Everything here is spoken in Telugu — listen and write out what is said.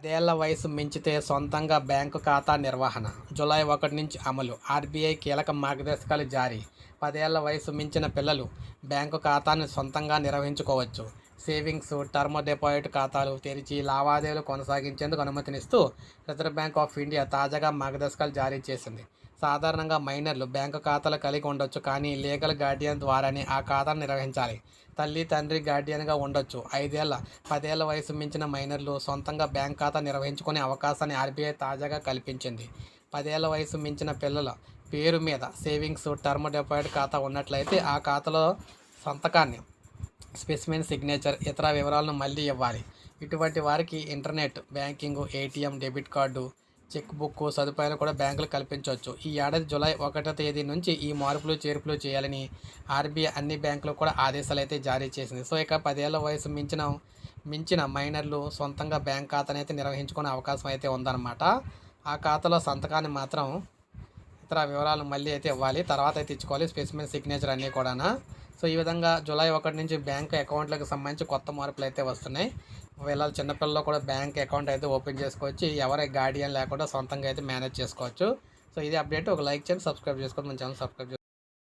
పదేళ్ళ వయసు మించితే సొంతంగా బ్యాంకు ఖాతా నిర్వహణ. జూలై ఒకటి నుంచి అమలు. ఆర్బీఐ కీలక మార్గదర్శకాలు జారీ. పదేళ్ళ వయసు మించిన పిల్లలు బ్యాంకు ఖాతాను సొంతంగా నిర్వహించుకోవచ్చు. సేవింగ్స్ టర్మ్ డిపాజిట్ ఖాతాలు తెరిచి లావాదేవీలు కొనసాగించేందుకు అనుమతినిస్తూ రిజర్వ్ బ్యాంక్ ఆఫ్ ఇండియా తాజాగా మార్గదర్శకాలు జారీ చేసింది. సాధారణంగా మైనర్లు బ్యాంకు ఖాతాలు కలిగి ఉండొచ్చు కానీ లీగల్ గార్డియన్ ద్వారానే ఆ ఖాతాను నిర్వహించాలి. తల్లి తండ్రి గార్డియన్గా ఉండొచ్చు. ఐదేళ్ళ పదేళ్ళ వయసు మించిన మైనర్లు సొంతంగా బ్యాంక్ ఖాతా నిర్వహించుకునే అవకాశాన్ని ఆర్బీఐ తాజాగా కల్పించింది. పదేళ్ళ వయసు మించిన పిల్లల పేరు మీద సేవింగ్స్ టర్మ్ డిపాజిట్ ఖాతా ఉన్నట్లయితే ఆ ఖాతాలో సంతకాన్ని స్పెసిమెన్ సిగ్నేచర్ ఇతర వివరాలను మళ్ళీ ఇవ్వాలి. ఇటువంటి వారికి internet banking ATM debit card cheque book సదుపాయాలు కూడా బ్యాంకులు కల్పించవచ్చు. ఈ ఏడాది జూలై ఒకటో తేదీ నుంచి ఈ మార్పులు చేర్పులు చేయాలని ఆర్బీఐ అన్ని బ్యాంకులు కూడా ఆదేశాలు అయితే జారీ చేసింది. సో ఇక పదేళ్ళ వయసు మించిన మించిన మైనర్లు సొంతంగా బ్యాంక్ ఖాతాని అయితే నిర్వహించుకునే అవకాశం అయితే ఉందన్నమాట. ఆ ఖాతాలో సంతకాన్ని మాత్రం ఇతర వివరాలు మళ్ళీ అయితే ఇవ్వాలి. తర్వాత అయితే ఇచ్చుకోవాలి స్పెసిమెన్ సిగ్నేచర్ అన్నీ కూడా సో ఈ విధంగా జూలై ఒకటి నుంచి బ్యాంక్ అకౌంట్లకు సంబంధించి కొత్త మార్పులు అయితే వస్తున్నాయి. వీళ్ళ చిన్నపిల్లలు కూడా బ్యాంక్ అకౌంట్ అయితే ఓపెన్ చేసుకోవచ్చు. ఎవరి గార్డియన్ లేకుండా సొంతంగా అయితే మేనేజ్ చేసుకోవచ్చు. సో ఇది అప్డేట్. ఒక లైక్ చేయండి సబ్స్క్రైబ్ చేసుకోండి. మన ఛానల్ సబ్స్క్రైబ్